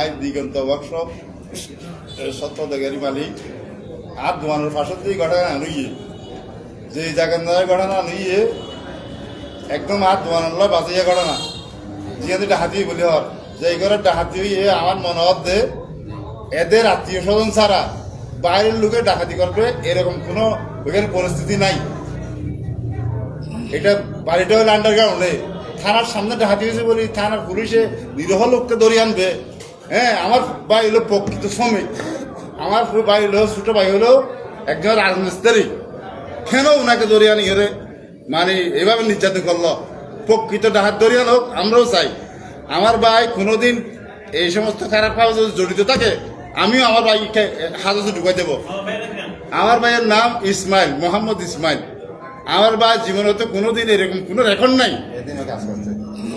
I Diganta workshop সত্যদাগারি মালিক আর দোয়ানোর পাশের দিয়ে ঘটনা নুইয়ে যে নয় ঘটনা নুইয়ে একদম আর দোয়ানোর লয় বাজাইয়া ঘটনা জিয়াতে ডাহাতি বলি হর যে ঘরে ডাহাতি হইয়ে আমার মনে যে এদের আত্মীয় স্বজন ছাড়া বাইরের লোকে ডাকাতি করবে, এরকম কোনো ওইখানে পরিস্থিতি নাই। এটা বাড়িটা হলো আন্ডারগ্রাউন্ডে থানার সামনে ডাকাতি হয়েছে বলি, থানার পুলিশে নিরহ লোককে ধরে আনবে। হ্যাঁ আমার ভাই হলো প্রকৃত শ্রমিক। আমার পুরো ভাই হলো ছোট ভাই হলো একজন রাজমিস্ত্রি। কেন ওনাকে আনি এরে? মানে এভাবে নির্যাতন করল। প্রকৃত ডাহাত ধরে হোক আমরাও চাই। আমার ভাই কোনোদিন এই সমস্ত খারাপ কাজ জড়িত থাকে আমিও আমার ভাইকে হাজতে ঢুকাই দেবো। আমার ভাইয়ের নাম ইসমাইল মোহাম্মদ ইসমাইল। আমার ভাই জীবনে তো কোনোদিন এরকম কোনো রেকর্ড নাই। এদিনও কাজ করছে।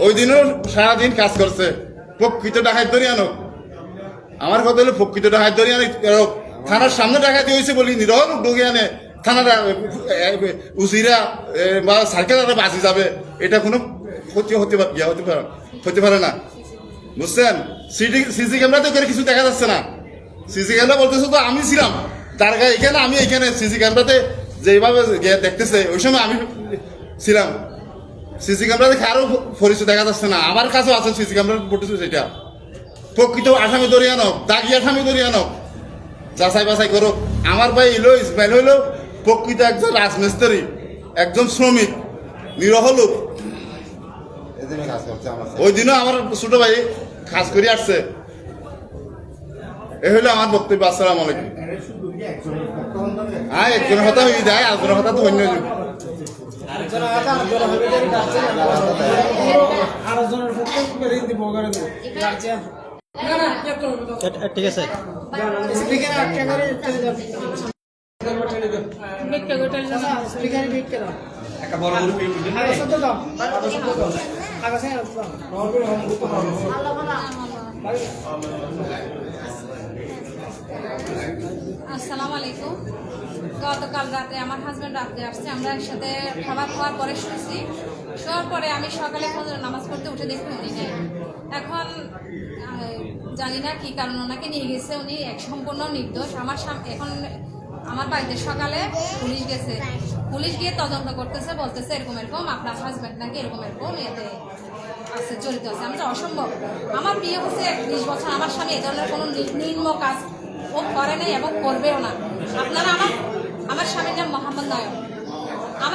ওই দিনও সারাদিন কাজ করছে। প্রকৃত ডাকাত ধরে আনো আমার কথা হলো প্রকৃত ডাকাত ধরে আনো থানার সামনে ডাকাতি হয়েছে বলি নিরহ ঢুকে আনে থানার উচিরা এ, বা সার্কেলারে বাঁচি যাবে এটা কোনো ক্ষতি হতে পারে হতে পারে হতে পারে না। বুঝছেন? সিটি সিসি ক্যামেরাতে করে কিছু দেখা যাচ্ছে না। সিসি ক্যামেরা বলতেছে তো আমি ছিলাম। তার গায়ে এখানে আমি এখানে। সিসি ক্যামেরাতে যেভাবে দেখতেছে ওই সময় আমি ছিলাম। সিসি ক্যামেরা দেখে আরও পরিচয় দেখা যাচ্ছে না। আমার কাছেও আছে সিসি ক্যামেরা পড়তেছে সেটা। প্রকৃত আসামি ধরে আনো দাগি আসামি ধরে আনো যাচাই বাছাই করো আমার ভাই এলো, ইসমাইল হইল, প্রকৃত একজন রাজমিস্ত্রি, একজন শ্রমিক, নিরহ লোক। ওই দিনও আমার ছোট ভাই কাজ করে আসছে। এ হইল আমার বক্তব্য, আসসালাম আলাইকুম। হ্যাঁ একজনের কথা হয়ে যায় একজনের কথা তো অন্য আরেকজনের পক্ষে ঠিক আছে আসসালামু আলাইকুম গতকাল রাতে আমার হাজব্যান্ড রাতে আসছে। আমরা একসাথে খাবার খাওয়ার পরে শুয়েছি। শোয়ার পরে আমি সকালে ফজর নামাজ পড়তে উঠে দেখি উনি নেই। এখন জানি না কি কারণ ওনাকে নিয়ে গেছে। উনি এক সম্পূর্ণ নির্দোষ। আমার এখন আমার বাড়িতে সকালে পুলিশ গেছে। পুলিশ গিয়ে তদন্ত করতেছে, বলতেছে এরকম এরকম, আপনার হাজব্যান্ড নাকি এরকম এরকম, এতে আছে, জড়িত আছে। আমি অসম্ভব। আমার বিয়ে হচ্ছে বিশ বছর। আমার স্বামী এ ধরনের কোনো নিম্ন কাজ ও করে নাই এবং করবেও না। আপনারা আমার আমার স্বামীর নাম মোহাম্মদ নয়ন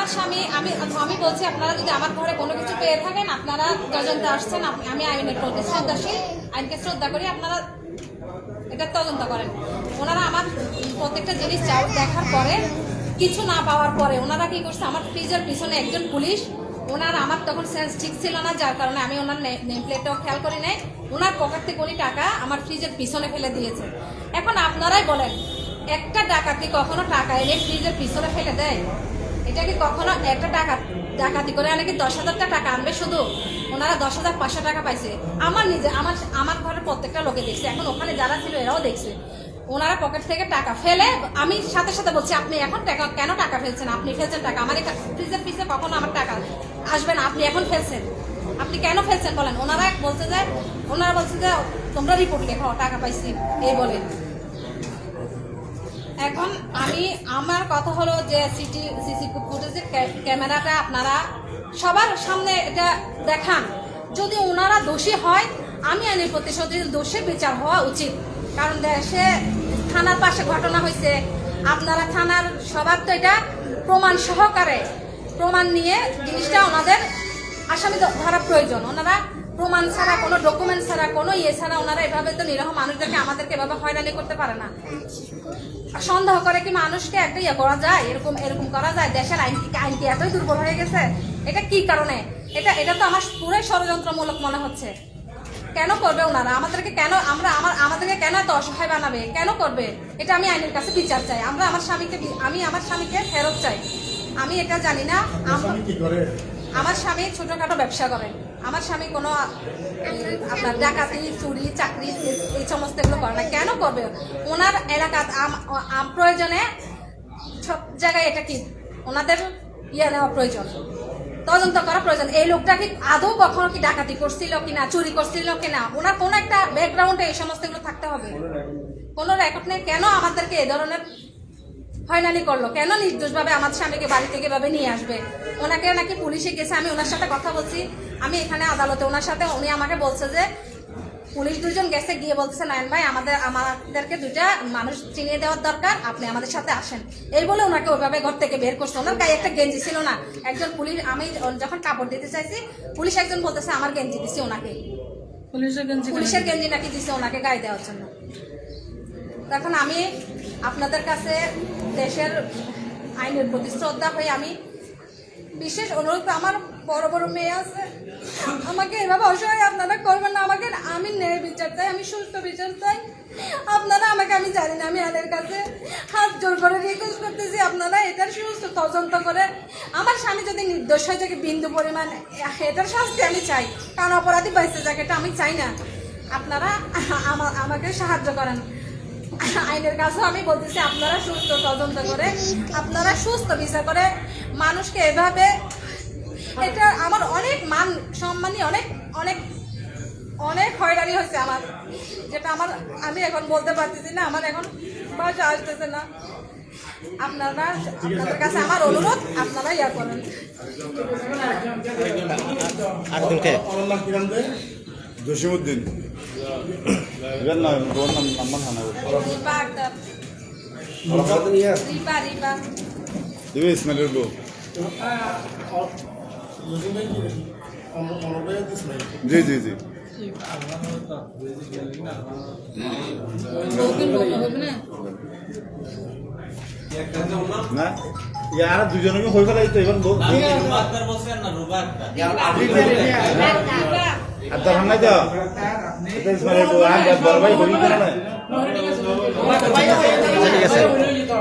আমার স্বামী, আমি আমি বলছি, আপনারা যদি আমার ঘরে কোনো কিছু পেয়ে থাকেন, আপনারা তদন্তে আসছেন আমি আইনের প্রতি শ্রদ্ধাশীল। আইনকে শ্রদ্ধা করি, আপনারা এটা তদন্ত করেন। ওনারা আমার প্রত্যেকটা জিনিস দেখার পরে, কিছু না পাওয়ার পরে, ওনারা কি করছে, আমার ফ্রিজের পিছনে একজন পুলিশ, ওনার আমার তখন সেন্স ঠিক ছিল না, যার কারণে আমি ওনার নেম প্লেটটাও খেয়াল করি নাই। ওনার পকেট থেকে উনি টাকা আমার ফ্রিজের পিছনে ফেলে দিয়েছে। এখন আপনারাই বলেন, একটা ডাকাতি কখনো টাকা এনে ফ্রিজের পিছনে ফেলে দেয়? এটা কি কখনো একটা টাকা, ডাকাতি করে অনেকে দশ হাজারটা টাকা আনবে শুধু? ওনারা দশ হাজার পাঁচশো টাকা পাইছে। আমার নিজে, আমার আমার ঘরের প্রত্যেকটা লোকে দেখছে। এখন ওখানে যারা ছিল এরাও দেখছে। ওনারা পকেট থেকে টাকা ফেলে, আমি সাথে সাথে বলছি, আপনি এখন টাকা, কেন টাকা ফেলছেন? আপনি ফেলছেন টাকা। আমার এখানে ফ্রিজের পিছে কখনো আমার টাকা আসবে না। আপনি এখন ফেলছেন। আপনি কেন ফেলছেন বলেন? ওনারা বলছে যে, ওনারা বলছে যে, তোমরা রিপোর্ট লেখো, টাকা পাইছি। এই বলে। এখন আমি, আমার কথা হলো যে সিটি সিসি ফুটেজের ক্যামেরাটা আপনারা সবার সামনে এটা দেখান। যদি ওনারা দোষী হয়, আমি আইনের প্রতিশোধ দোষের বিচার হওয়া উচিত। কারণ দেশে থানার পাশে ঘটনা হয়েছে। আপনারা থানার সবার তো এটা প্রমাণ সহকারে, প্রমাণ নিয়ে জিনিসটা ওনাদের আসামি ধরা প্রয়োজন। ওনারা প্রমাণ ছাড়া, কোনো ডকুমেন্ট ছাড়া, কোনো ইয়ে ছাড়া ওনারা এভাবে তো নিরহ মানুষদেরকে আমাদেরকে এভাবে হয়রানি করতে পারে না। সন্দেহ করে কি মানুষকে একটা ইয়ে করা যায়, এরকম এরকম করা যায়? দেশের আইন কি আইন কি এতই দুর্বল হয়ে গেছে? এটা কি কারণে? এটা এটা তো আমার পুরোই ষড়যন্ত্রমূলক মনে হচ্ছে। কেন করবে ওনারা? আমাদেরকে কেন, আমরা, আমার, আমাদেরকে কেন এত অসহায় বানাবে? কেন করবে? এটা আমি আইনের কাছে বিচার চাই। আমরা আমার স্বামীকে, আমি আমার স্বামীকে ফেরত চাই। আমি এটা জানি না। আমার স্বামী ছোটখাটো ব্যবসা করেন আমার স্বামী কোনো, আপনার ডাকাতি, চুরি, চাকরি, এই- সমস্ত এগুলো করে না। কেন করবে? ওনার এলাকা প্রয়োজনে সব জায়গায় এটা কি? ওনাদের ইয়ে নেওয়া প্রয়োজন। তদন্ত করা প্রয়োজন। এই লোকটা কি আদৌ কখনো কি ডাকাতি করছিল কি না চুরি করছিল কি না ওনার কোনো একটা ব্যাকগ্রাউন্ডে এই সমস্ত এগুলো থাকতে হবে। কোনো রেকর্ড নেই। কেন আমাদেরকে এই ধরনের হয়রানি করল। কেন নির্দোষভাবে আমার স্বামীকে বাড়ি থেকে ভাবে নিয়ে আসবে? ওনাকে নাকি পুলিশে গেছে আমি ওনার সাথে কথা বলছি। আমি এখানে আদালতে ওনার সাথে উনি আমাকে বলছে যে পুলিশ দুজন গেছে গিয়ে বলতেছে নায়ন ভাই আমাদের আমাদেরকে দুইটা মানুষ চিনিয়ে দেওয়ার দরকার আপনি আমাদের সাথে আসেন। এই বলে ওনাকে ওইভাবে ঘর থেকে বের করছে। ওনার গায়ে একটা গেঞ্জি ছিল না। একজন পুলিশ আমি যখন কাপড় দিতে চাইছি পুলিশ একজন বলতেছে আমার গেঞ্জি দিছি ওনাকে। পুলিশের পুলিশের গেঞ্জি নাকি দিছে ওনাকে গায়ে দেওয়ার জন্য। এখন আমি আপনাদের কাছে দেশের আইনের প্রতি শ্রদ্ধা হয়ে আমি বিশেষ অনুরোধ, আমার বড় বড় মেয়ে আছে, আমাকে এভাবে অসহায় আপনারা করবেন না, আমাকে আমি ন্যায় বিচার চাই, আমি সুস্থ বিচার চাই। আপনারা আমাকে, আমি জানি না, আমি আলের কাছে হাত জোর করে রিকোয়েস্ট করতেছি, আপনারা এটার সুস্থ তদন্ত করে আমার স্বামী যদি নির্দোষ হয় থাকে বিন্দু পরিমাণ এটার শাস্তি আমি চাই, কারণ অপরাধী বাইসে যাক, এটা আমি চাই না। আপনারা আমা- আমাকে সাহায্য করেন। আইনের কাছেও আমি বলতেছি আপনারা সুস্থ তদন্ত করে আপনারা সুস্থ বিচার করে মানুষকে এভাবে এটা আমার অনেক মান সম্মানী অনেক অনেক অনেক হয়রানি হয়েছে আমার। যেটা আমার আমি এখন বলতে পারতেছি না আমার এখন ভাষা আসতেছে না। আপনারা আপনাদের কাছে আমার অনুরোধ আপনারা ইয়া করেন। জসিমুদ্দিন জি জি জি না ইয়ার দুজনকে হয়ে গেল তো এবার দরকার নাই তো। ঠিক আছে।